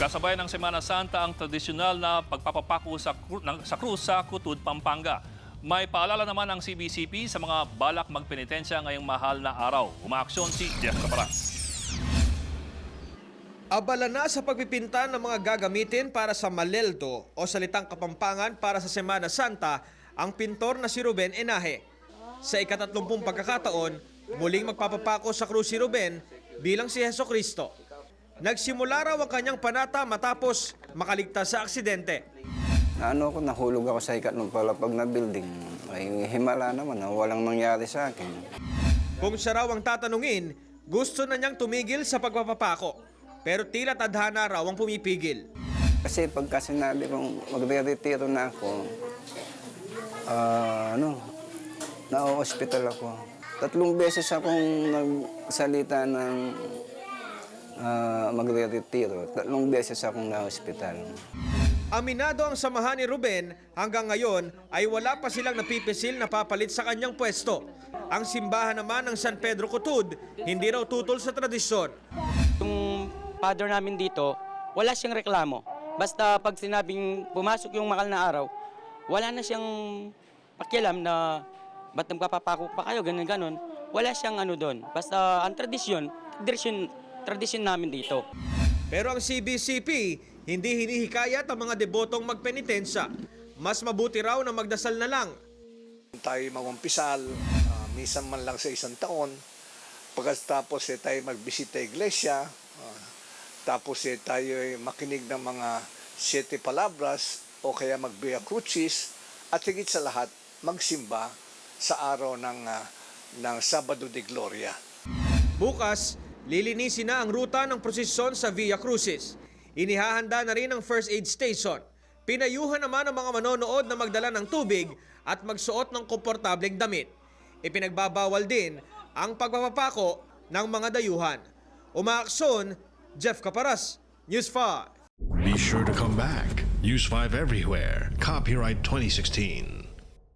Kasabay ng Semana Santa ang tradisyonal na pagpapapako sa, sa krus sa Kutud, Pampanga. May paalala naman ang CBCP sa mga balak magpenitensya ngayong mahal na araw. Umaaksyon si Jeff Caparas. Abala na sa pagpipinta ng mga gagamitin para sa Maleldo o salitang Kapampangan para sa Semana Santa ang pintor na si Ruben Enahe. Sa ikatatlumpung pagkakataon, muling magpapapako sa krus si Ruben bilang si Heso Kristo. Nagsimula raw ang kanyang panata matapos makaligtas sa aksidente. Ano ako, nahulog ako sa ikat ng palapag na building. Ay, himala naman, walang nangyari sa akin. Kung siya raw ang tatanungin, gusto na niyang tumigil sa pagpapapako. Pero tila tadhana raw ang pumipigil. Kasi pagka sinabi kong magre-retiro na ako, ah, ano, na-hospital ako. Tatlong beses akong nagsalita ng magre-retiro. Tatlong beses akong na-hospital. Aminado ang samahan ni Ruben, hanggang ngayon ay wala pa silang napipisil na papalit sa kanyang pwesto. Ang simbahan naman ng San Pedro Cutud, hindi raw tutol sa tradisyon. Yung father namin dito, wala siyang reklamo. Basta pag sinabing pumasok yung makal na araw, wala na siyang pakialam na ba't nagpapapako pa kayo, ganun ganon. Wala siyang ano doon. Basta ang tradisyon, tradisyon, tradisyon namin dito. Pero ang CBCP, hindi hinihikayat ang mga debotong magpenitensya. Mas mabuti raw na magdasal na lang. tayo mamampisal, ah, minsan man lang sa isang taon. Pagkatapos eh, tayo magbisita iglesia, ah, tapos eh, tayo ay makinig ng mga siete palabras o kaya magbia crucis at higit sa lahat magsimba sa araw ng, ah, ng Sabado de Gloria. Bukas, lilinisin na ang ruta ng prosesyon sa Via Crucis. Inihahanda na rin ang first aid station. Pinayuhan naman ang mga manonood na magdala ng tubig at magsuot ng komportableng damit. Ipinagbabawal din ang pagpapapako ng mga dayuhan. Umaaksyon, Jeff Caparas, News 5. Be sure to come back. Use 5 everywhere. Copyright 2016.